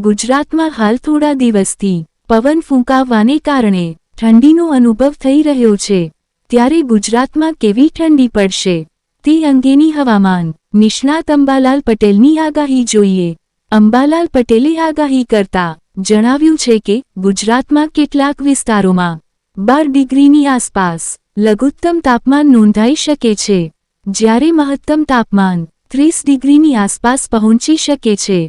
ગુજરાતમાં હાલ થોડા દિવસથી પવન ફૂંકાવવાને કારણે ઠંડીનો અનુભવ થઈ રહ્યો છે. ત્યારે ગુજરાતમાં કેવી ઠંડી પડશે તે અંગેની હવામાન નિષ્ણાત અંબાલાલ પટેલની આગાહી જોઈએ. અંબાલાલ પટેલે આગાહી કરતા જણાવ્યું છે કે ગુજરાતમાં કેટલાક વિસ્તારોમાં બાર ડિગ્રીની આસપાસ લઘુત્તમ તાપમાન નોંધાઈ શકે છે. જ્યારે મહત્તમ તાપમાન ત્રીસ ડિગ્રીની આસપાસ પહોંચી શકે છે.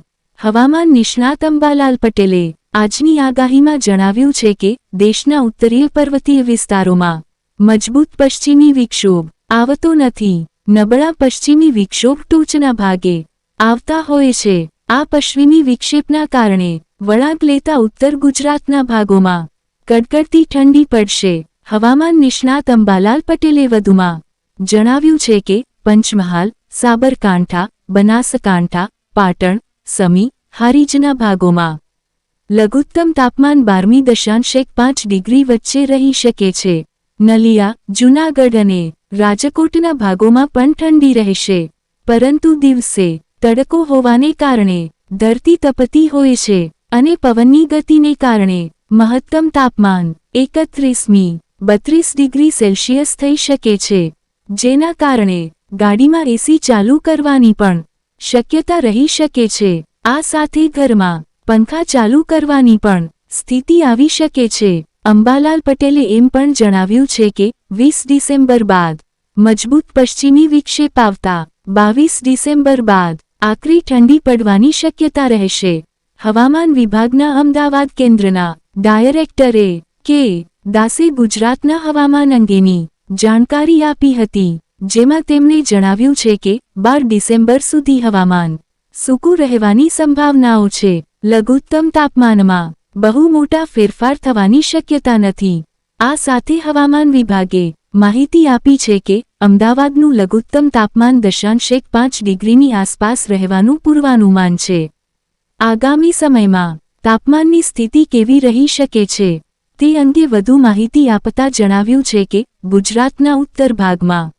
હવામાન નિષ્ણાત અંબાલાલ પટેલે આજની આગાહીમાં જણાવ્યું છે કે, દેશના ઉત્તરીય પર્વતીય વિસ્તારોમાં મજબૂત પશ્ચિમી વિક્ષોભ આવતો નથી. નબળા પશ્ચિમી વિક્ષોભ ટોચના ભાગે આવતા હોય છે. આ પશ્ચિમી વિક્ષેપના કારણે વળાંક લેતા ઉત્તર ગુજરાતના ભાગોમાં કડકડતી ઠંડી પડશે. હવામાન નિષ્ણાત અંબાલાલ પટેલે વધુમાં જણાવ્યું છે કે, પંચમહાલ, સાબરકાંઠા, બનાસકાંઠા, પાટણ સમી, હારીજના ભાગોમાં. લઘુત્તમ તાપમાન બારમી દશાંશ એક પાંચ ડિગ્રી વચ્ચે રહી શકે છે. નલિયા, જૂનાગઢ અને રાજકોટના ભાગોમાં પણ ઠંડી રહેશે. પરંતુ દિવસે તડકો હોવાને કારણે ધરતી તપતી હોય છે અને પવનની ગતિને કારણે મહત્તમ તાપમાન એકત્રીસમી બત્રીસ ડિગ્રી સેલ્સિયસ થઈ શકે છે. જેના કારણે ગાડીમાં એસી ચાલુ કરવાની પણ શક્યતા રહી શકે છે. આ સાથે ઘરમાં પંખા ચાલુ કરવાની પણ સ્થિતિ આવી શકે છે. અંબાલાલ પટેલે એમ પણ જણાવ્યું છે કે, વીસ ડિસેમ્બર બાદ મજબૂત પશ્ચિમી વિક્ષેપ આવતા બાવીસ ડિસેમ્બર બાદ આકરી ઠંડી પડવાની શક્યતા રહેશે. હવામાન વિભાગના અમદાવાદ કેન્દ્રના ડાયરેક્ટરે કે દાસે ગુજરાતના હવામાન અંગેની જાણકારી આપી હતી. જેમાં તેમણે જણાવ્યું છે કે, બાર ડિસેમ્બર સુધી હવામાન સૂકું રહેવાની સંભાવનાઓ છે. લઘુત્તમ તાપમાનમાં બહુ મોટા ફેરફાર થવાની શક્યતા નથી. આ સાથે હવામાન વિભાગે માહિતી આપી છે કે, અમદાવાદનું લઘુત્તમ તાપમાન દશાંશ એક પાંચ ડિગ્રીની આસપાસ રહેવાનું પૂર્વાનુમાન છે. આગામી સમયમાં તાપમાનની સ્થિતિ કેવી રહી શકે છે, તે અંગે વધુ માહિતી આપતા જણાવ્યું છે કે, ગુજરાતના ઉત્તર ભાગમાં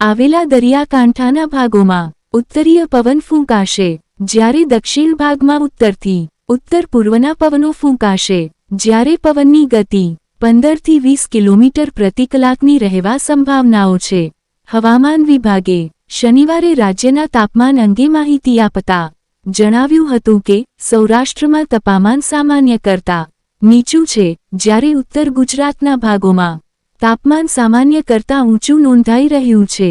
આવેલા દરિયાકાંઠાના ભાગોમાં ઉત્તરીય પવન ફૂંકાશે, જ્યારે દક્ષિણ ભાગમાં ઉત્તરથી ઉત્તર પૂર્વના પવનો ફૂંકાશે, જ્યારે પવનની ગતિ પંદરથી વીસ કિલોમીટર પ્રતિ કલાકની રહેવા સંભાવનાઓ છે. હવામાન વિભાગે શનિવારે રાજ્યના તાપમાન અંગે માહિતી આપતા જણાવ્યું હતું કે, સૌરાષ્ટ્રમાં તાપમાન સામાન્ય કરતા નીચું છે, જ્યારે ઉત્તર ગુજરાતના ભાગોમાં તાપમાન સામાન્ય કરતાં ઊંચું નોંધાઈ રહ્યું છે.